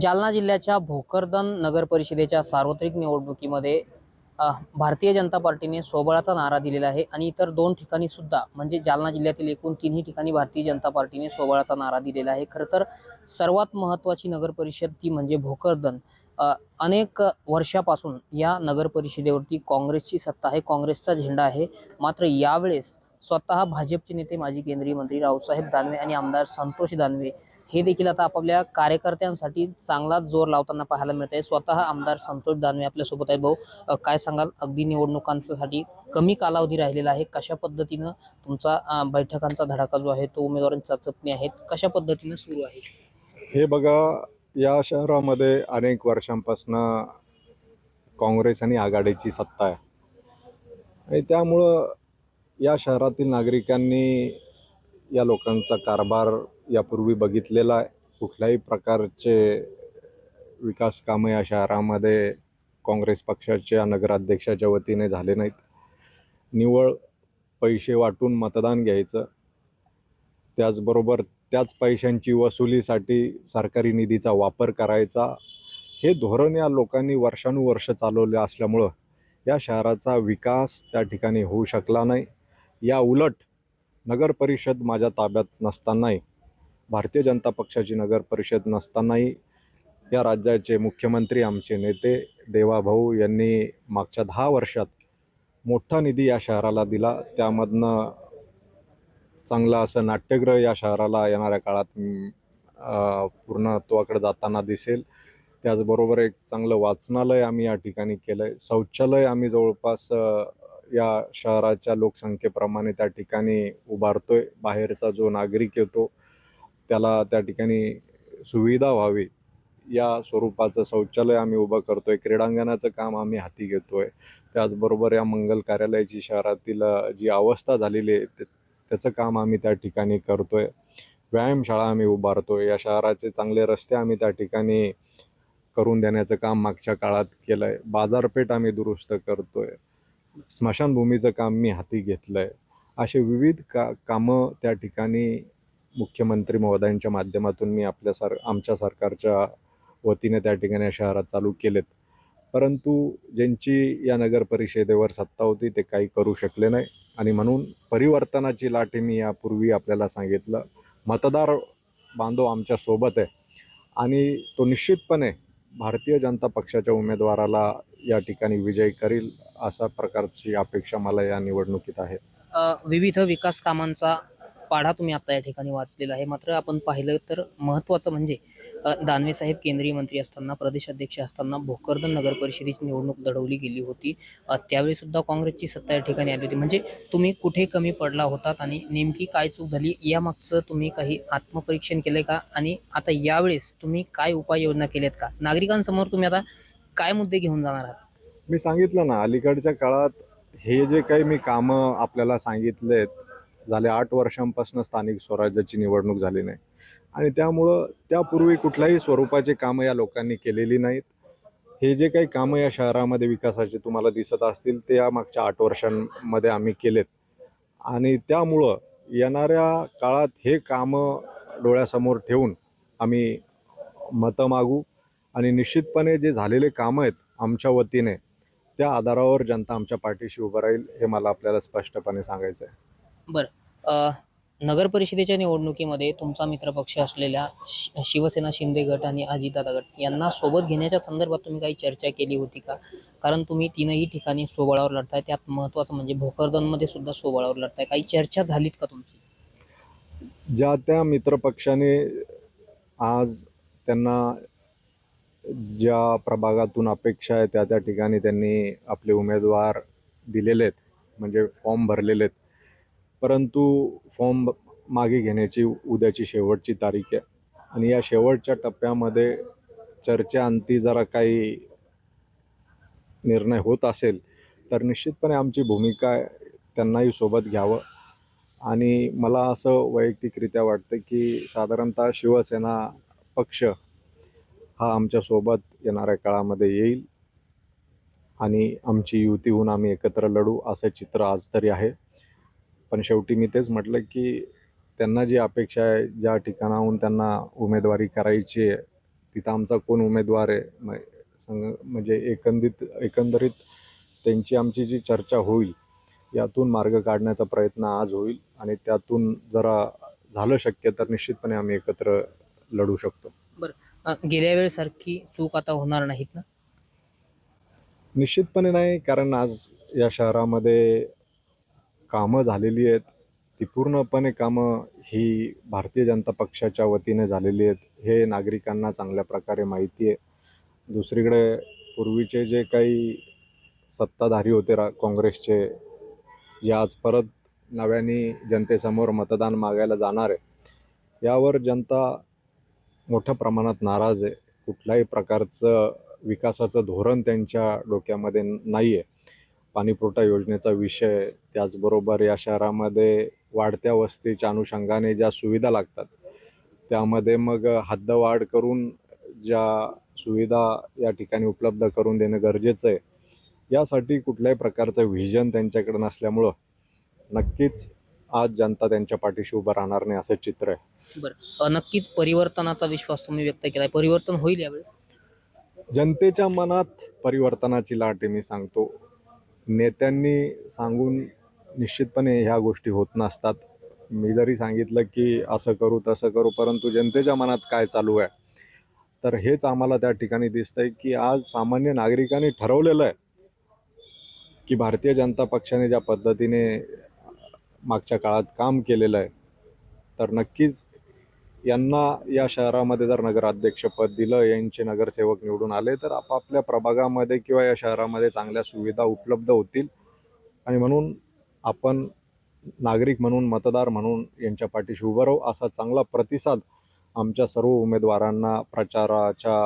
जालना जिल्ह्याच्या भोकरदन नगर परिषदेच्या सार्वत्रिक निवडणुकीमध्ये भारतीय जनता पार्टीने सोबळाचा नारा दिलेला आहे आणि इतर दोन ठिकाणी सुद्धा म्हणजे जालना जिल्ह्यातील एकूण तिन्ही ठिकाणी भारतीय जनता पार्टीने सोबळाचा नारा दिलेला आहे. खरं तर सर्वात महत्त्वाची नगर परिषद ती म्हणजे भोकरदन. अनेक वर्षापासून या नगर परिषदेवरती काँग्रेसची सत्ता आहे काँग्रेसचा झेंडा आहे. मात्र यावेळेस स्वतः भाजपचे नेते माजी केंद्रीय मंत्री रावसाहेब दानवे आणि आमदार संतोष दानवे हे देखील आता आपापल्या कार्यकर्त्यांसाठी चांगलाच जोर लावताना पाहायला मिळत आहे. स्वतः आमदार संतोष दानवे आपल्यासोबत आहे भाऊ काय सांगाल? अगदी निवडणुकांसाठी कमी कालावधी राहिलेला आहे. कशा पद्धतीनं तुमचा बैठकांचा धडाका जो आहे तो उमेदवारांची चाचपणी आहेत कशा पद्धतीनं सुरू आहे? हे बघा या शहरामध्ये अनेक वर्षांपासून काँग्रेस आणि आघाडीची सत्ता आहे. आणि त्यामुळं या शहरातील नागरिकांनी या लोकांचा कारभार यापूर्वी बघितलेला आहे. कुठल्याही प्रकारचे विकास कामं या शहरामध्ये काँग्रेस पक्षाच्या नगराध्यक्षाच्या वतीने झाले नाहीत. निव्वळ पैसे वाटून मतदान घ्यायचं. त्याचबरोबर त्याच पैशांची वसुलीसाठी सरकारी निधीचा वापर करायचा. हे धोरण या लोकांनी वर्षानुवर्ष चालवले असल्यामुळं या शहराचा विकास त्या ठिकाणी होऊ शकला नाही. या उलट नगर परिषद माझ्या ताब्यात नसतानाही भारतीय जनता पक्षाची नगर परिषद नसतानाही या राज्याचे मुख्यमंत्री आमचे नेते देवाभाऊ यांनी मागच्या दहा वर्षात मोठा निधी या शहराला दिला. त्यामधनं चांगलं असं नाट्यगृह या शहराला येणाऱ्या काळात पूर्णत्वाकडे जाताना दिसेल. त्याचबरोबर एक चांगलं वाचनालय आम्ही या ठिकाणी केलं आहे शौचालय आम्ही जवळपास या शहराच्या लोकसंख्येप्रमाणे त्या ठिकाणी उभारतोय. बाहेरचा जो नागरिक येतो त्याला त्या ठिकाणी सुविधा व्हावी या स्वरूपाचं शौचालय आम्ही उभं करतो आहे क्रीडांगणाचं काम आम्ही हाती घेतो आहे त्याचबरोबर या मंगल कार्यालयाची शहरातील जी अवस्था झालेली आहे ते- त्याचं काम आम्ही त्या ठिकाणी करतो आहे व्यायामशाळा आम्ही उभारतो आहे या शहराचे चांगले रस्ते आम्ही त्या ठिकाणी करून देण्याचं काम मागच्या काळात केलं आहे बाजारपेठ आम्ही दुरुस्त करतो आहे स्मशानभूमीचं काम मी हाती घेतलं आहे असे विविध का कामं त्या ठिकाणी मुख्यमंत्री महोदयांच्या माध्यमातून मी आपल्या सर आमच्या सरकारच्या वतीने त्या ठिकाणी शहरात चालू केलेत. परंतु ज्यांची या नगर परिषदेवर सत्ता होती ते काही करू शकले नाही. आणि म्हणून परिवर्तनाची लाट मी यापूर्वी आपल्याला सांगितलं. मतदार बांधव आमच्यासोबत आहे. आणि तो निश्चितपणे भारतीय जनता पक्षाच्या उमेदवाराला या ठिकाणी विजय करील अशा प्रकारची अपेक्षा मला या निवडणुकीत आहे. विविध विकास कामांचा पाढा तुम्ही आता या ठिकाणी वाचलेला आहे. मात्र आपण पाहिलं तर महत्त्वाचं म्हणजे दानवे साहेब केंद्रीय मंत्री असताना प्रदेशाध्यक्ष असताना भोकरदन नगर परिषदेची निवडणूक लढवली गेली होती. त्यावेळी सुद्धा काँग्रेसची सत्ता या ठिकाणी आली होती. म्हणजे तुम्ही कुठे कमी पडला होतात आणि नेमकी काय चूक झाली? यामागचं तुम्ही काही आत्मपरीक्षण केलंय का? आणि आता यावेळेस तुम्ही काय उपाययोजना केल्यात का? नागरिकांसमोर तुम्ही आता काय मुद्दे घेऊन जाणार आहात? मी सांगितलं ना अलीकडच्या काळात हे जे काही मी कामं आपल्याला सांगितलेत झाले आठ वर्षांपासून स्थानिक स्वराज्याची निवडणूक झाली नाही. आणि त्यामुळं त्यापूर्वी कुठल्याही स्वरूपाचे कामं या लोकांनी केलेली नाहीत. हे जे काही कामं या शहरामध्ये विकासाचे तुम्हाला दिसत असतील ते या मागच्या आठ वर्षांमध्ये आम्ही केलेत. आणि त्यामुळं येणाऱ्या काळात हे कामं डोळ्यासमोर ठेवून आम्ही मतं मागू. आणि निश्चितपणे जे झालेले कामं आहेत आमच्या वतीने त्या आधारावर जनता आमच्या पाठीशी उभं राहील हे मला आपल्याला स्पष्टपणे सांगायचं आहे. अ, नगर परिषदेच्या निवडणुकीमध्ये तुमचा मित्रपक्ष असलेल्या शि- शिवसेना शिंदे गट आणि अजितदादा गट यांना सोबत घेण्याच्या संदर्भात तुम्ही काही चर्चा केली होती का? कारण तुम्ही तीनही ठिकाणी सोबळावर लढताय त्यात महत्त्वाचं म्हणजे भोकरदनमध्ये सुद्धा सोबळावर लढताय. काही चर्चा झालीत का तुमची? ज्या त्या मित्रपक्षाने आज त्यांना ज्या प्रभागातून अपेक्षा आहे त्या त्या ठिकाणी त्यांनी आपले उमेदवार दिलेले आहेत म्हणजे फॉर्म भरलेले आहेत. परंतु फॉर्म मागे घेण्याची उद्याची शेवटची तारीख आहे आणि या शेवटच्या टप्प्यामध्ये चर्चेअंती जरा काही निर्णय होत असेल तर निश्चितपणे आमची भूमिका आहे त्यांनाही सोबत घ्यावं. आणि मला असं वैयक्तिकरित्या वाटतं की साधारणतः शिवसेना पक्ष हा आमच्यासोबत येणाऱ्या काळामध्ये येईल आणि आमची युती होऊन आम्ही एकत्र लढू असं चित्र आज तरी आहे. पण शेवटी मी तेच म्हटलं की त्यांना जी अपेक्षा आहे ज्या ठिकाणाहून त्यांना उमेदवारी करायची आहे तिथं आमचा कोण उमेदवार आहे? म- संग म्हणजे एकंदित एकंदरीत त्यांची आमची जी चर्चा होईल यातून मार्ग काढण्याचा प्रयत्न आज होईल आणि त्यातून जरा झालं शक्य तर निश्चितपणे आम्ही एकत्र लढू शकतो. बरं. गेल्या वेळेसारखी चूक आता होणार नाहीत ना? निश्चितपणे नाही कारण आज या शहरामध्ये कामं झालेली आहेत. ती पूर्णपणे कामं ही भारतीय जनता पक्षाच्या वतीने झालेली आहेत. हे नागरिकांना चांगल्या प्रकारे माहिती आहे. दुसरीकडे पूर्वीचे जे काही सत्ताधारी होते रा काँग्रेसचे जे आज परत नव्याने जनतेसमोर मतदान मागायला जाणार आहे यावर जनता मोठ्या प्रमाणात नाराज आहे. कुठल्याही प्रकारचं विकासाचं धोरण त्यांच्या डोक्यामध्ये नाही आहे पाणीपुरवठा योजनेचा विषय त्याचबरोबर या शहरामध्ये वाढत्या वस्तीच्या अनुषंगाने ज्या सुविधा लागतात त्यामध्ये मग हद्दवाढ करून ज्या सुविधा या ठिकाणी उपलब्ध करून देणं गरजेचं आहे. यासाठी कुठल्याही प्रकारचं व्हिजन त्यांच्याकडे नसल्यामुळं नक्कीच आज जनता त्यांच्या पाठीशी उभं राहणार नाही असं चित्र आहे. अ, नक्कीच परिवर्तनाचा विश्वास तुम्ही व्यक्त केलाय. परिवर्तन होईल यावेळेस? जनतेच्या मनात परिवर्तनाची लाट आहे मी सांगतो. नेत्यांनी सांगून निश्चितपणे ह्या गोष्टी होत नसतात. मी जरी सांगितलं की असं करू तसं करू परंतु जनतेच्या मनात काय चालू आहे? तर हेच आम्हाला त्या ठिकाणी दिसतंय की आज सामान्य नागरिकांनी ठरवलेलं आहे की भारतीय जनता पक्षाने ज्या पद्धतीने मागच्या काळात काम केलेलं आहे. तर नक्कीच यांना या शहरामध्ये जर नगराध्यक्षपद दिलं यांचे नगरसेवक निवडून आले तर आपापल्या प्रभागामध्ये किंवा या शहरामध्ये चांगल्या सुविधा उपलब्ध होतील. आणि म्हणून आपण नागरिक म्हणून मतदार म्हणून यांच्या पाठीशी उभं राहू असा चांगला प्रतिसाद आमच्या सर्व उमेदवारांना प्रचाराच्या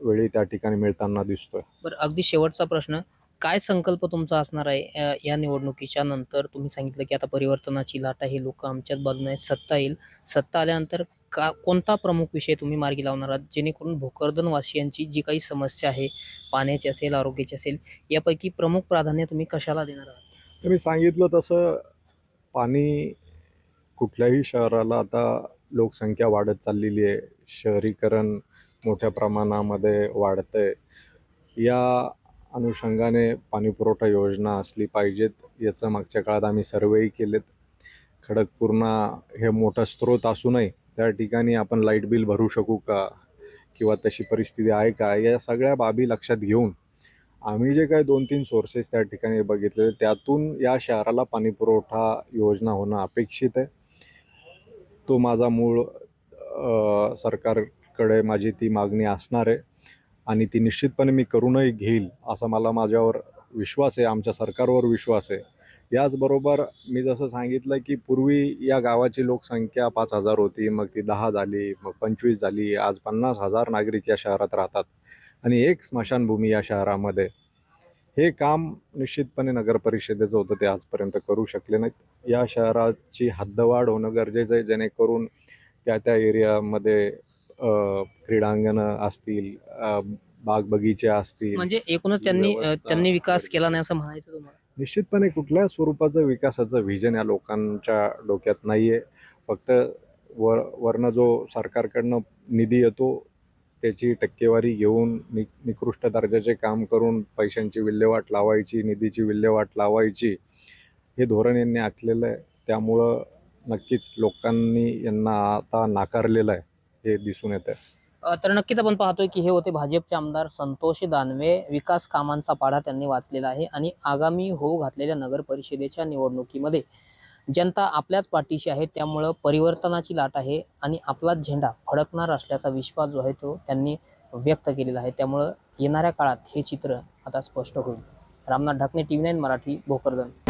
वेळी त्या ठिकाणी मिळताना दिसतोय. बरं अगदी शेवटचा प्रश्न. काय संकल्प तुमचा असणार आहे या निवडणुकीच्या नंतर? तुम्ही सांगितलं की आता परिवर्तनाची लाट आहे लोक आमच्याच बाजूने आहेत सत्ता येईल. सत्ता आल्यानंतर का कोणता प्रमुख विषय तुम्ही मार्गी लावणार आहात? जेणेकरून भोकरदनवासियांची जी काही समस्या आहे पाण्याची असेल आरोग्याची असेल यापैकी प्रमुख प्राधान्य तुम्ही कशाला देणार आहात? मी सांगितलं तसं पाणी कुठल्याही शहराला आता लोकसंख्या वाढत चाललेली आहे. शहरीकरण मोठ्या प्रमाणामध्ये वाढतं आहे या अनुषंगाने पाणीपुरवठा योजना असली पाहिजेत. याचं मागच्या काळात आम्ही सर्वेही केलेत. खडकपूर्णा हे मोठा स्रोत असूनही त्या ठिकाणी आपण लाइट बिल भरू शकू का? किंवा तशी परिस्थिती आहे का? या सगळ्या बाबी लक्षात घेऊन आम्ही जे काही दोन तीन सोर्सेस त्या ठिकाणी बघितले त्यातून या शहराला पाणीपुरवठा योजना होणं अपेक्षित आहे. तो माझा मूळ सरकारकडे माझी ती मागणी असणार आहे. आणि ती निश्चितपणे मी करूनही घेईल असा मला माझ्यावर विश्वास आहे आमच्या सरकारवर विश्वास आहे. याचबरोबर मी जसं सांगितलं की पूर्वी या गावाची लोकसंख्या पाच हजार होती मग ती दहा झाली मग पंचवीस झाली आज पन्नास हजार नागरिक या शहरात राहतात. आणि एक स्मशानभूमी या शहरामध्ये हे काम निश्चितपणे नगर परिषदेचं होतं ते आजपर्यंत करू शकले नाहीत. या शहराची हद्दवाढ होणं गरजेचं आहे जेणेकरून त्या त्या एरियामध्ये क्रीडांगणं असतील बाग बगीचे असतील म्हणजे एकूणच त्यांनी व्यवस्था- त्यांनी विकास केला नाही असं म्हणायचं तुम्हाला? निश्चितपणे कुठल्या स्वरूपाचं विकासाचं व्हिजन या लोकांच्या डोक्यात नाही आहे फक्त वर वरनं जो सरकारकडनं निधी येतो त्याची टक्केवारी घेऊन नि निकृष्ट दर्जाचे काम करून पैशांची विल्हेवाट लावायची निधीची विल्हेवाट लावायची हे धोरण यांनी आखलेलं आहे. त्यामुळं नक्कीच लोकांनी यांना आता नाकारलेलं आहे. हे दिसून येत तर नक्कीच आपण पाहतोय की हे होते भाजपचे आमदार संतोष दानवे. विकास कामांचा पाढा त्यांनी वाचलेला आहे आणि आगामी होऊ घातलेल्या नगर परिषदेच्या निवडणुकीमध्ये जनता आपल्याच पाठीशी आहे त्यामुळं परिवर्तनाची लाट आहे आणि आपलाच झेंडा फडकणार असल्याचा विश्वास जो आहे तो त्यांनी व्यक्त केलेला आहे. त्यामुळं येणाऱ्या काळात हे चित्र आता स्पष्ट होईल. Ramnath Dhakane T V nine Marathi Bhokardan.